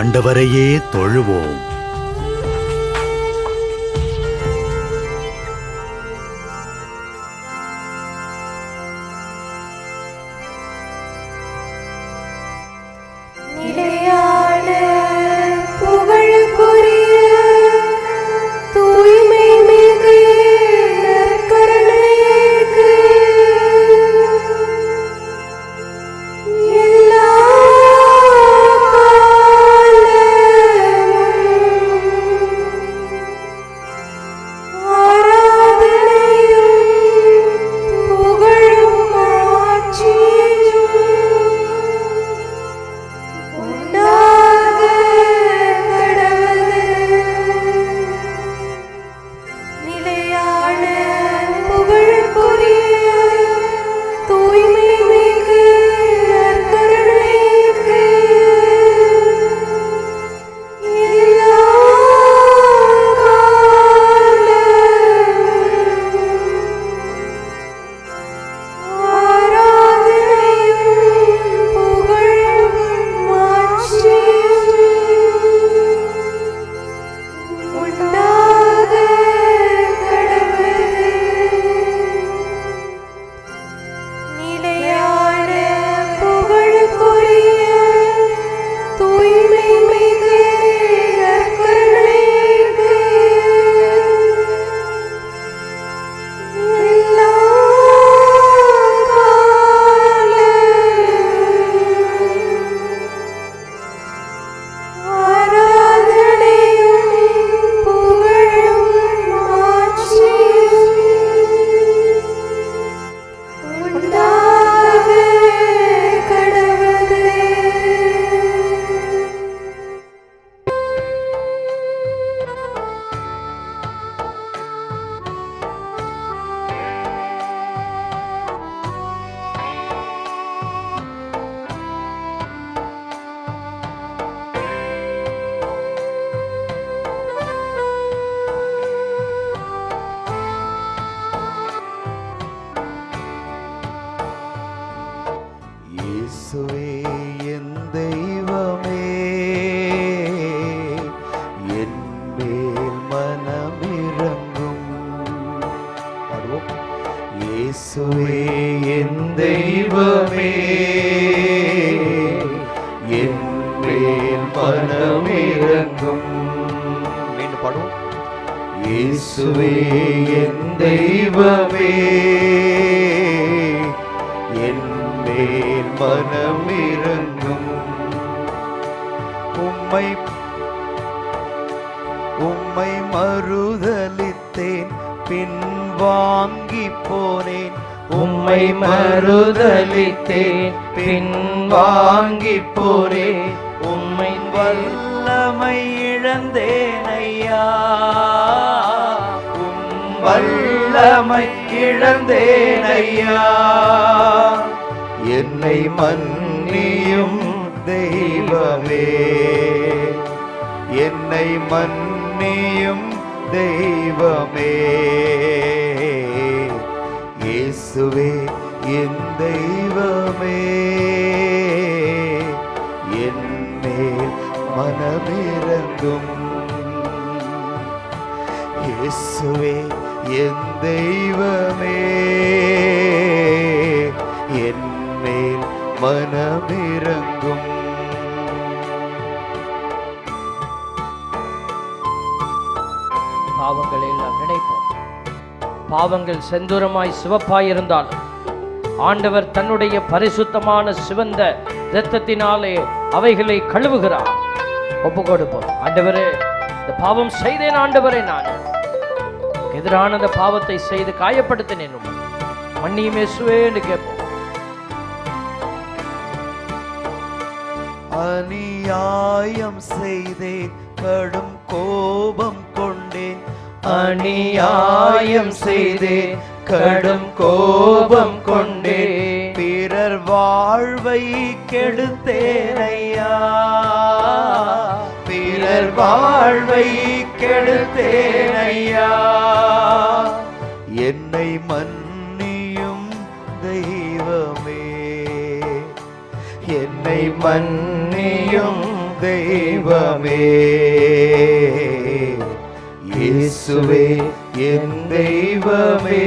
ஆண்டவரையே தொழுவோம். தெய்வமே என் மேல் மனமிரங்கும் மீண்டும் பாடுவோம். இயேசுவே என் தெய்வமே. என் மேல் மனமிரங்கும் உம்மை உம்மை மறுதலித்தேன். பின் வாங்கி போனேன். உம்மை மறுதலித்தேன் பின் வாங்கி போரே உம்மை வல்லமை இழந்தேன் ஐயா உம் வல்லமை இழந்தேன் ஐயா என்னை மன்னியும் தெய்வமே. என்னை மன்னியும் தெய்வமே. இயேசுவே என் தெய்வமே. என் மேல் மனமிரங்கும். இயேசுவே என் தெய்வமே. என் மேல் மனமிறங்கும் பாவங்கள் செந்தூரமாய் சிவப்பாயிருந்தாலும் ஆண்டவர் தன்னுடைய பரிசுத்தமான சிவந்த இரத்தத்தினாலே அவைகளை கழுவுகிறார். ஒப்பு கொடுப்போம் ஆண்டவரே இந்த பாவம் செய்தேன் ஆண்டவரே நான். எதிரான அந்த பாவத்தை செய்து காயப்படுத்தினேன் உம்மை. மன்னியும் என்று கேட்போம். அநியாயம் செய்தேன் கடும் கோபம் அநியாயம் செய்தேன் கடும் கோபம் கொண்டே. பிறர் வாழ்வை கெடுத்தேனையா? பிறர் வாழ்வை கெடுத்தேனையா? என்னை மன்னியும் தெய்வமே. என்னை மன்னியும் தெய்வமே. இயேசுவே என் தெய்வமே.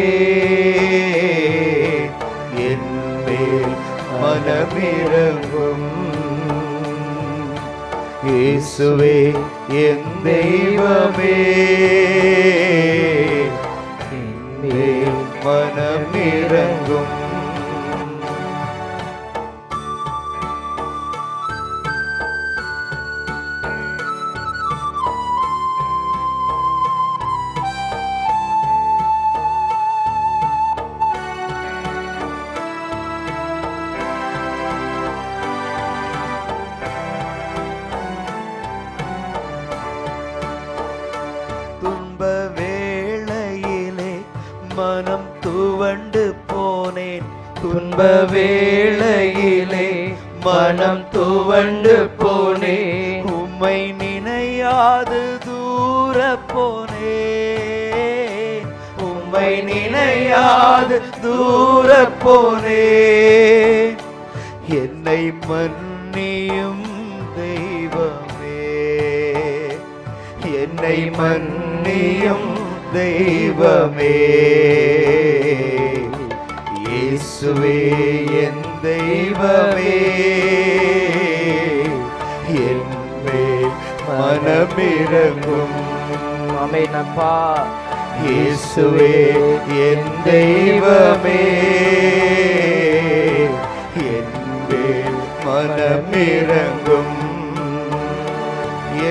என் மேல் மனமிறங்கும் இயேசுவே என் தெய்வமே. என் மேல் மனமிறங்கும் துன்ப வேளையிலே மனம் துவண்டு போனே. உம்மை நினையாது தூர போனே. உம்மை நினையாது தூர போனே. என்னை மன்னியும் தெய்வமே. என்னை மன்னியும் தெய்வமே. இயேசுவே என் தெய்வமே. என் மேல் மனமிரங்கும் அமேனப்பா இயேசுவே என் தெய்வமே. என் மேல் மனமிரங்கும்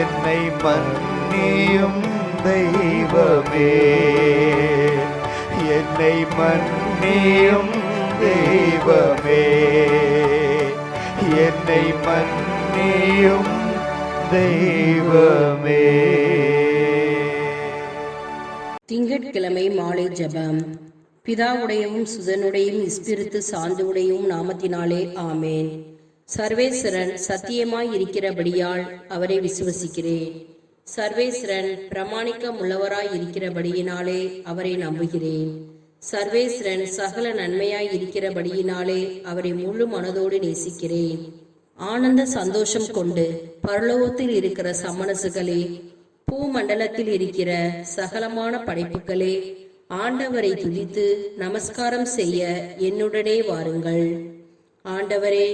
என்னை மன்னியும் தெய்வமே. என்னை மன்னியும் தெய்வமே என்னை மன்னியும் தெய்வமே. திங்கட்கிழமை மாலை ஜபம். பிதாவுடையவும் சுதனுடையும் இஸ்பிரித்து சாந்துவுடையும் நாமத்தினாலே ஆமேன். சர்வேஸ்வரன் சத்தியமாய் இருக்கிறபடியால் அவரை விசுவசிக்கிறேன். சர்வேஸ்வரன் பிரமாணிக்கம் உள்ளவராய் இருக்கிறபடியினாலே அவரை நம்புகிறேன். சர்வேஸ்வரன் சகல நன்மையாய் இருக்கிறபடியினாலே அவரை முழு மனதோடு நேசிக்கிறேன். ஆனந்த சந்தோஷம் கொண்டு பரலோகத்தில் இருக்கிற சமணசுகளே பூமண்டலத்தில் இருக்கிற சகலமான படைப்புகளே ஆண்டவரை துதித்து நமஸ்காரம் செய்ய என்னுடனே வாருங்கள். ஆண்டவரே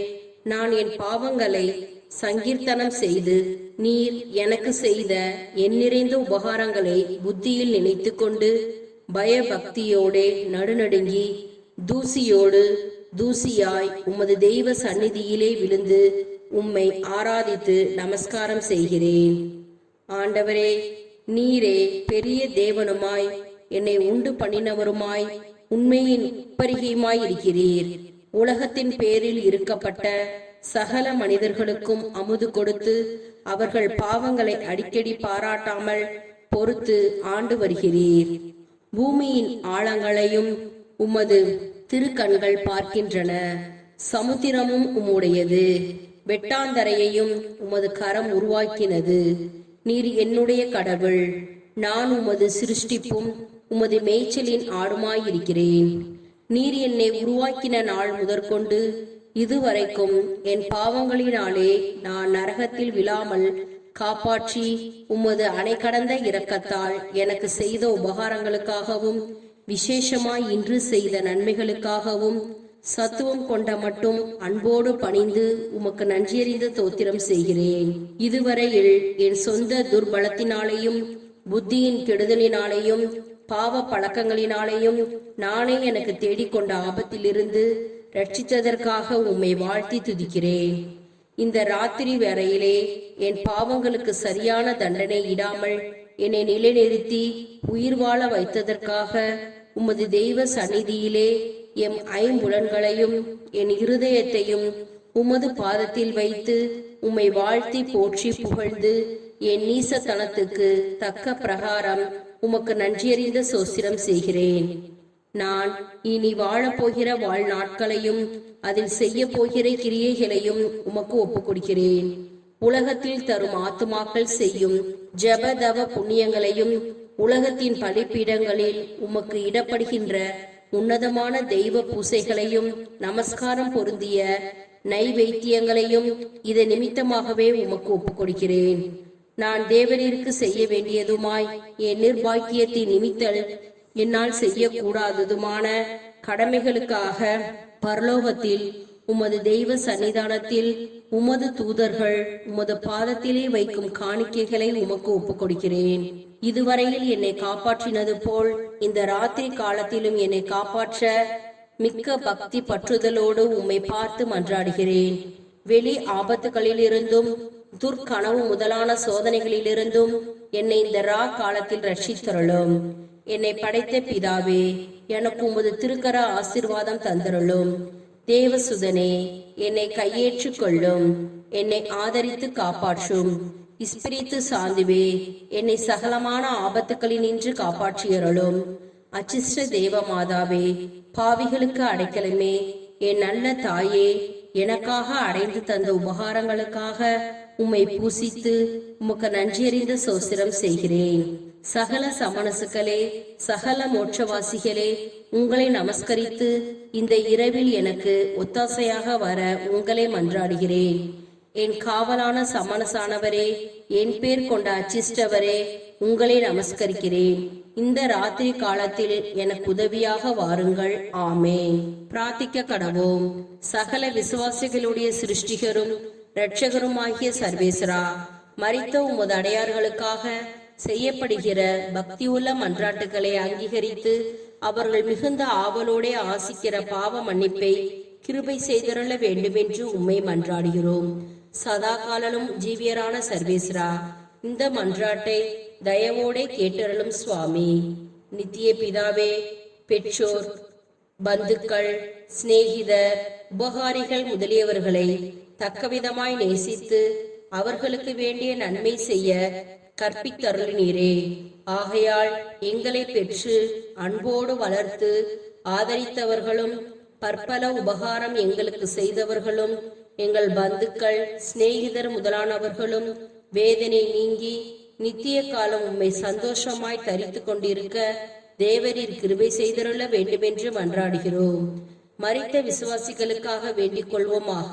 நான் என் பாவங்களை சங்கீர்த்தனம் செய்து நீர் எனக்கு செய்த என் நிறைந்த உபகாரங்களை புத்தியில் நினைத்துக்கொண்டு பயபக்தியோடே நடுநடுங்கி தூசியோடு தூசியாய் உமது தெய்வ சந்நிதியிலே விழுந்து உம்மை ஆராதித்து நமஸ்காரம் செய்கிறேன். ஆண்டவரே நீரே பெரிய தேவனுமாய் என்னை உண்டு பண்ணினவருமாய் உண்மையின் உப்பரிகையுமாய் இருக்கிறீர். உலகத்தின் பேரில் இருக்கப்பட்ட சகல மனிதர்களுக்கும் அமுது கொடுத்து அவர்கள் பாவங்களை அடிக்கடி பாராட்டாமல் பொறுத்து ஆண்டு வருகிறீர். பூமியின் ஆழங்களையும் உமது திருக்கண்கள் பார்க்கின்றன. சமுத்திரமும் உம்முடையது. வெட்டாந்தரையையும் உமது கரம் உருவாக்கினது. நீர் என்னுடைய கடவுள். நான் உமது சிருஷ்டிப்பும் உமது மேய்ச்சலின் ஆடுமாயிருக்கிறேன். நீர் என்னை உருவாக்கின நாள் முதற்கொண்டு இதுவரைக்கும் என் பாவங்களினாலே நான் நரகத்தில் விழாமல் காப்பாற்றி உமது அணை கடந்த இரக்கத்தால் எனக்கு செய்த உபகாரங்களுக்காகவும் விசேஷமாய் இன்று செய்த நன்மைகளுக்காகவும் சத்துவம் கொண்ட மட்டும் அன்போடு பணிந்து உமக்கு நன்றியறிந்த தோத்திரம் செய்கிறேன். இதுவரையில் என் சொந்த துர்பலத்தினாலேயும் புத்தியின் கெடுதலினாலேயும் பாவ பழக்கங்களினாலேயும் நானே எனக்கு தேடிக்கொண்ட ஆபத்திலிருந்து ரட்சித்ததற்காக உம்மை வாழ்த்தி துதிக்கிறேன். இந்த ராத்திரி வேளையிலே என் பாவங்களுக்கு சரியான தண்டனை இடாமல் என்னை நிலைநிறுத்தி உயிர் வாழ வைத்ததற்காக உமது தெய்வ சந்நிதியிலே எம் ஐம்புலன்களையும் என் இருதயத்தையும் உமது பாதத்தில் வைத்து உம்மை வாழ்த்தி போற்றி புகழ்ந்து என் நீசத்தனத்துக்கு தக்க பிரகாரம் உமக்கு நன்றியறிந்த சோசிரம் செய்கிறேன். நான் இனி வாழப்போகிற வாழ்நாட்களையும் அதில் செய்ய போகிற கிரியைகளையும் உமக்கு ஒப்புக் கொடுக்கிறேன் உலகத்தில் தரும் ஆத்துமாக்கள் செய்யும் ஜெபதவ புண்ணியங்களையும் உலகத்தின் பலிப்பீடங்களில் உமக்கு இடப்படுகின்ற உன்னதமான தெய்வ பூசைகளையும் நமஸ்காரம் பொருந்திய நைவேத்தியங்களையும் இதை நிமித்தமாகவே உமக்கு ஒப்புக் கொடுக்கிறேன் நான் தேவனிற்கு செய்ய வேண்டியதுமாய் என் நிர்பாக்கியத்தின் நிமித்தல் என்னால் செய்யக்கூடாததுமான கடமைகளுக்காக பரலோகத்தில் உமது தெய்வ சன்னிதானத்தில் உமது தூதர்கள் உமது பாதத்திலே வைக்கும் காணிக்கைகளை உமக்கு ஒப்புக் கொடுக்கிறேன் இதுவரையில் என்னை காப்பாற்றினது போல் இந்த ராத்திரி காலத்திலும் என்னை காப்பாற்ற மிக்க பக்தி பற்றுதலோடு உம்மை பார்த்து மன்றாடுகிறேன். வெளி ஆபத்துகளிலிருந்தும் துர்க்கனவு முதலான சோதனைகளிலிருந்தும் என்னை இந்த ரா காலத்தில் ரட்சித்தருளும். என்னை படைத்த பிதாவே எனக்கு உமது திருக்கர ஆசீர்வாதம் தந்தருளும். தேவசுதனே என்னை கையேற்று கொள்ளும் என்னை ஆதரித்து காப்பாற்றும். இஸ்பிரித்து சாந்துவே என்னை சகலமான ஆபத்துக்களினின்று காப்பாற்றியருளும். அச்சிஷ்ட தேவ மாதாவே பாவிகளுக்கு அடைக்கலமே. என் நல்ல தாயே எனக்காக அடைந்து தந்த உபகாரங்களுக்காக உம்மை பூசித்து உமக்கு நன்றியறிந்த சோசிரம் செய்கிறேன். சகல சமணசுக்களே சகல மோட்சவாசிகளே உங்களை நமஸ்கரித்து இந்த இரவில் எனக்கு ஒத்தாசையாக வர உங்களை மன்றாடுகிறேன். என் காவலான சமணசானவரே என் பேர் கொண்ட அச்சிஷ்டவரே உங்களை நமஸ்கரிக்கிறேன். இந்த ராத்திரி காலத்தில் எனக்கு உதவியாக வாருங்கள். ஆமே பிரார்த்திக்க கடவோம் சகல விசுவாசிகளுடைய சிருஷ்டிகரும் இரட்சகருமாகிய சர்வேஸ்வரா மறித்த உமது அடையார்களுக்காக செய்யப்படுகிற பக்தியுள்ள மன்றாட்டுகளை அங்கீகரித்து அவர்கள் மிகுந்த ஆவலோடே ஆசிக்கிற பாவ மன்னிப்பை கிருபை செய்தருள வேண்டுமென்று உண்மை மன்றாடுகிறோம். சதா காலலும் ஜீவியரான சர்வேஸ்ரா இந்த மன்றாட்டை தயவோடே கேட்டருளும் சுவாமி. நித்திய பிதாவே பெற்றோர் பந்துக்கள் சிநேகிதர் உபகாரிகள் முதலியவர்களை தக்கவிதமாய் நேசித்து அவர்களுக்கு வேண்டிய நன்மை செய்ய கற்பித்தருளினீரே. ஆகையால் எங்களை பெற்று அன்போடு வளர்த்து ஆதரித்தவர்களும் பற்பல உபகாரம் எங்களுக்கு செய்தவர்களும் எங்கள் பந்துக்கள் சிநேகிதர் முதலானவர்களும் வேதனை நீங்கி நித்திய காலம் உம்மை சந்தோஷமாய் தரித்து கொண்டிருக்க தேவரீர் கிருபை செய்தருள வேண்டுமென்று மன்றாடுகிறோம். மறித்த விசுவாசிகளுக்காக வேண்டிக் கொள்வோமாக.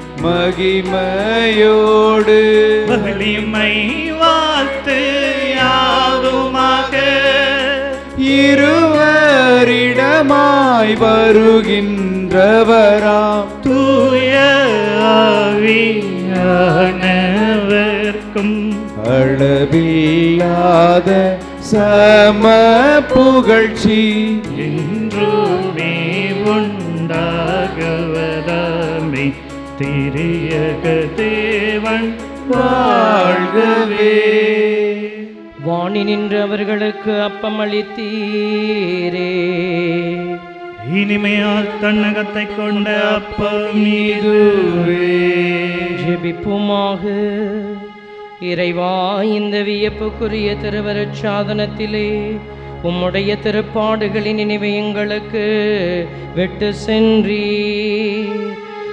மகிமையோடு. வலிமை வாழ்த்து யாதுமாக இருவரிடமாய் வருகின்றவராம். தூய ஆவியானவர்க்கும். அளவில்லாத சம புகழ்ச்சி. திரியக தேவன் வாழ்கவே. வாணி நின்று அவர்களுக்கு அப்பம் அளித்தீரே இனிமையால் தன்னகத்தை கொண்ட அப்பம் ஜெபிப்புமாக. இறைவா இந்த வியப்புக்குரிய திருவருட் சாதனத்திலே உம்முடைய திருப்பாடுகளின் நினைவை எங்களுக்கு விட்டு சென்றீ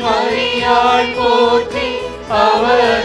மரியாள் போற்றி அவர்